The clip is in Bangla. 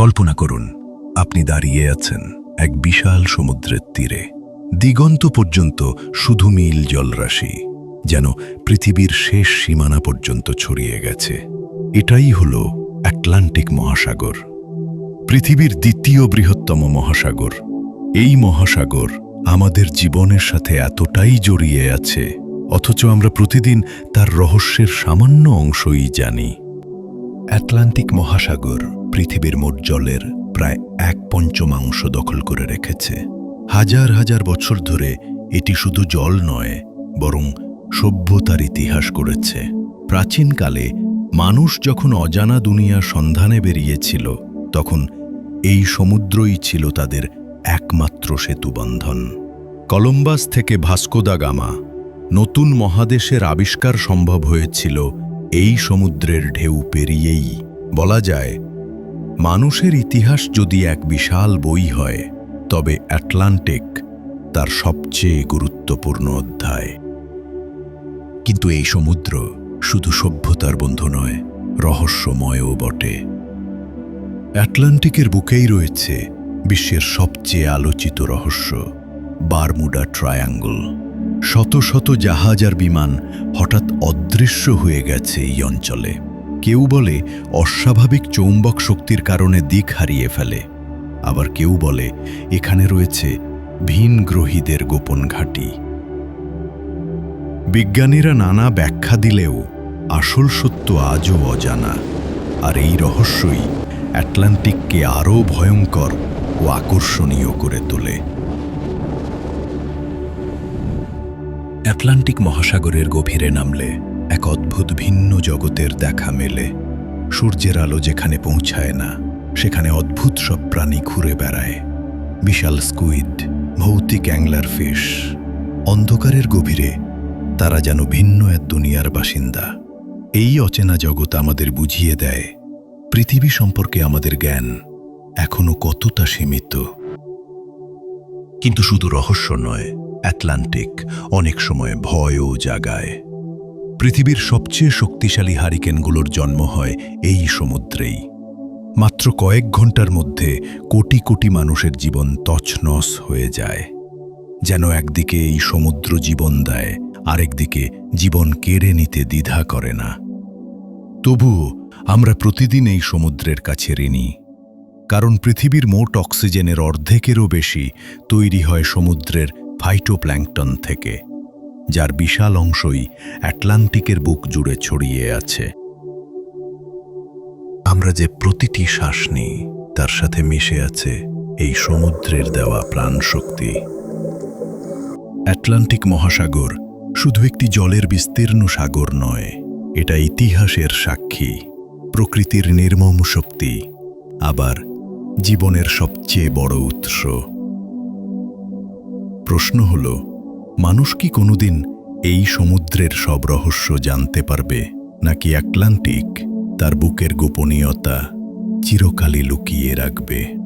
কল্পনা করুন, আপনি দাঁড়িয়ে আছেন এক বিশাল সমুদ্রের তীরে। দিগন্ত পর্যন্ত শুধু মিল জলরাশি, যেন পৃথিবীর শেষ সীমানা পর্যন্ত ছড়িয়ে গেছে। এটাই হল অ্যাটলান্টিক মহাসাগর। পৃথিবীর দ্বিতীয় বৃহত্তম মহাসাগর। এই মহাসাগর আমাদের জীবনের সাথে এতটাই জড়িয়ে আছে, অথচ আমরা প্রতিদিন তার রহস্যের সামান্য অংশই জানি। অ্যাটলান্টিক মহাসাগর পৃথিবীর মোট জলের প্রায় এক পঞ্চমাংশ দখল করে রেখেছে। হাজার হাজার বছর ধরে এটি শুধু জল নয়, বরং সভ্যতার ইতিহাস করেছে প্রাচীনকালে মানুষ যখন অজানা দুনিয়ার সন্ধানে বেরিয়েছিল, তখন এই সমুদ্রই ছিল তাদের একমাত্র সেতুবন্ধন। কলম্বাস থেকে ভাস্কোদা গামা নতুন মহাদেশের আবিষ্কার সম্ভব হয়েছিল এই সমুদ্রের ঢেউ পেরিয়েই। বলা যায় মানুষের ইতিহাস যদি এক বিশাল বই হয়, তবে অ্যাটলান্টিক তার সবচেয়ে গুরুত্বপূর্ণ অধ্যায়। কিন্তু এই সমুদ্র শুধু সভ্যতার বন্ধু নয়, রহস্যময়ও বটে। অ্যাটলান্টিকের বুকেই রয়েছে বিশ্বের সবচেয়ে আলোচিত রহস্য, বারমুডা ট্রায়াঙ্গল। শত শত জাহাজ আর বিমান হঠাৎ অদৃশ্য হয়ে গেছে এই অঞ্চলে। কেউ বলে অস্বাভাবিক চৌম্বক শক্তির কারণে দিক হারিয়ে ফেলে। আবার কেউ বলে এখানে রয়েছে ভিন গ্রহীদের গোপন ঘাঁটি। বিজ্ঞানীরা নানা ব্যাখ্যা দিলেও আসল সত্য আজও অজানা। আর এই রহস্যই অ্যাটলান্টিককে আরও ভয়ঙ্কর ও আকর্ষণীয় করে তোলে। অ্যাটলান্টিক মহাসাগরের গভীরে নামলে এক অদ্ভুত ভিন্ন জগতের দেখা মেলে। সূর্যের আলো যেখানে পৌঁছায় না, সেখানে অদ্ভুত সব প্রাণী ঘুরে বেড়ায়। বিশাল স্কুইড, ভৌতিক অ্যাংলার ফিশ, অন্ধকারের গভীরে, তারা যেন ভিন্ন এক দুনিয়ার বাসিন্দা। এই অচেনা জগৎ আমাদের বুঝিয়ে দেয়, পৃথিবী সম্পর্কে আমাদের জ্ঞান এখনও কতটা সীমিত। কিন্তু শুধু রহস্য নয় অ্যাটলান্টিক অনেক সময় ভয়ও জাগায়। পৃথিবীর সবচেয়ে শক্তিশালী হারিকেনগুলোর জন্ম হয় এই সমুদ্রেই। মাত্র কয়েক ঘণ্টার মধ্যে কোটি কোটি মানুষের জীবন তছনছ হয়ে যায়। যেন একদিকে এই সমুদ্র জীবন দেয়, আরেকদিকে জীবন কেড়ে নিতে দ্বিধা করে না। তবুও আমরা প্রতিদিন এই সমুদ্রের কাছে ঋণী। কারণ পৃথিবীর মোট অক্সিজেনের অর্ধেকেরও বেশি তৈরি হয় সমুদ্রের ফাইটোপ্ল্যাঙ্কটন থেকে। যার বিশাল অংশই অ্যাটলান্টিকের বুক জুড়ে ছড়িয়ে আছে। আমরা যে প্রতিটি শ্বাস নিই, তার সাথে মিশে আছে এই সমুদ্রের দেওয়া প্রাণশক্তি। অ্যাটলান্টিক মহাসাগর শুধু একটি জলের বিস্তীর্ণ সাগর নয়, এটা ইতিহাসের সাক্ষী, প্রকৃতির নির্মম শক্তি, আবার জীবনের সবচেয়ে বড় উৎস। প্রশ্ন হল মানুষ কি কোনোদিন এই সমুদ্রের সব রহস্য জানতে পারবে, নাকি অ্যাটলান্টিক তার বুকের গোপনীয়তা চিরকালই লুকিয়ে রাখবে?